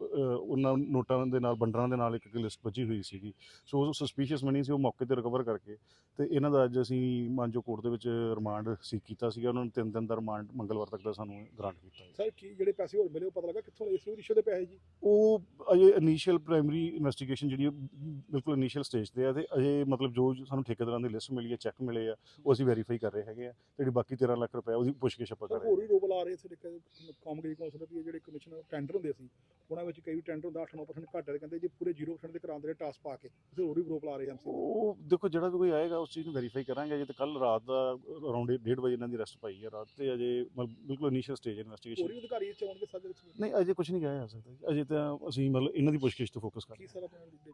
ਉਹਨਾਂ ਨੋਟਾਂ ਦੇ ਨਾਲ ਬੰਡਰਾਂ ਦੇ ਨਾਲ ਇੱਕ ਲਿਸਟ ਬੱਜੀ ਹੋਈ ਸੀਗੀ। ਸੋ ਉਹ ਸਸਪੀਸ਼ੀਅਸ ਮਨੀ ਸੀ ਉਹ ਮੌਕੇ ਤੇ ਰਿਕਵਰ ਕਰਕੇ ਤੇ ਇਹਨਾਂ ਦਾ ਅੱਜ ਅਸੀਂ ਮਾਨਜੋ ਕੋਰਟ ਦੇ ਵਿੱਚ ਰਿਮਾਂਡ ਸੀ ਕੀਤਾ ਸੀਗਾ। ਉਹਨਾਂ ਨੂੰ ਤਿੰਨ ਦਿਨ ਦਾ ਰਿਮਾਂਡ ਮੰਗਲਵਾਰ ਤੱਕ ਦਾ ਸਾਨੂੰ ਗ੍ਰਾਂਟ ਕੀਤਾ ਸਰ ਕੀ ਜਿਹੜੇ ਪੈਸੇ ਹੋਰ ਮਿਲੇ ਉਹ ਪਤਾ ਲੱਗਾ ਕਿੱਥੋਂ ਇਸ ਰਿਸ਼ੋ ਦੇ ਪੈਸੇ ਜੀ? ਉਹ ਅਜੇ ਇਨੀਸ਼ੀਅਲ ਪ੍ਰਾਇਮਰੀ ਇਨਵੈਸਟੀਗੇਸ਼ਨ ਜਿਹੜੀ ਬਿਲਕੁਲ ਇਨੀਸ਼ੀਅਲ ਸਟੇਜ ਤੇ ਆ ਤੇ ਅਜੇ ਮਤਲਬ ਜੋ ਸਾਨੂੰ ਠੇਕੇਦਾਰਾਂ ਦੀ ਲਿਸਟ ਮਿਲੀ ਹੈ ਚੈੱਕ ਮਿਲੇ ਆ, ਉਹ ਅਸੀਂ ਵੈਰੀਫਾਈ ਕਰ ਰਹੇ ਹੈਗੇ ਆ ਤੇ ਜਿਹੜੀ ਬਾਕੀ 13 ਲੱਖ ਰੁਪਏ ਉਹਦੀ ਪੁੱਛਗਿੱਛ ਆਪਾਂ ਕਰ ਰਹੇ ਹੋਰ ਵੀ ਰੋਕ ਲਾ ਰਹੇ ਸੀ ਕਾਮਗਰੀ ਕੌਂਸਲ ਵੀ ਜਿਹੜੇ ਕਮਿਸ਼ਨ ਟੈਂਡਰ ਹੁੰਦੇ ਸੀ, ਉਹਨਾਂ ਵਿੱਚ ਕਈ ਟੈਂਡਰ ਹੁੰਦਾ 8-9% ਘੱਟ ਕਹਿੰਦੇ ਜੇ ਪੂਰੇ 0% ਦੇ ਕਰਾਉਂਦੇ ਰਹੇ ਟਾਸ ਪਾ ਕੇ ਫਿਰ ਹੋਰ ਵੀ ਰੋਕ ਲਾ ਰਹੇ ਐਮਸੀ ਉਹ ਦੇਖੋ ਜਿਹੜਾ ਵੀ ਕੋਈ ਆਏਗਾ ਉਸ ਚੀਜ਼ ਨੂੰ ਵੈਰੀਫਾਈ ਕਰਾਂਗੇ। ਜੇ ਤੇ ਕੱਲ ਰਾਤ ਦਾ ਅਰਾਊਂਡ 1:30 ਵਜੇ ਇਹਨਾਂ ਦੀ ਅਰੈਸਟ ਪਾਈ ਹੈ। ਰਾਤ ਤੇ ਅਜੇ ਮਤਲਬ ਬਿਲਕੁਲ ਇਨੀਸ਼ੀਅਲ ਸਟੇਜ ਹੋਰ ਇਨਵੈਸਟੀਗੇਸ਼ਨ ਵੀ ਅਧਿਕਾਰੀ ਇੱਥੇ ਆਉਣਗੇ ਸਾਡੇ ਵਿੱਚ ਨਹੀਂ ਅਜੇ ਕੁਝ ਨਹੀਂ ਕਿਹਾ ਜਾ ਸਕਦਾ। ਅਜੇ ਤਾਂ ਅਸੀਂ ਮਤਲਬ ਇਹਨਾਂ ਦੀ ਪੁੱਛਗਿੱਛ ਤੇ ਫੋਕਸ ਕਰ ਰਹੇ ਹਾਂ।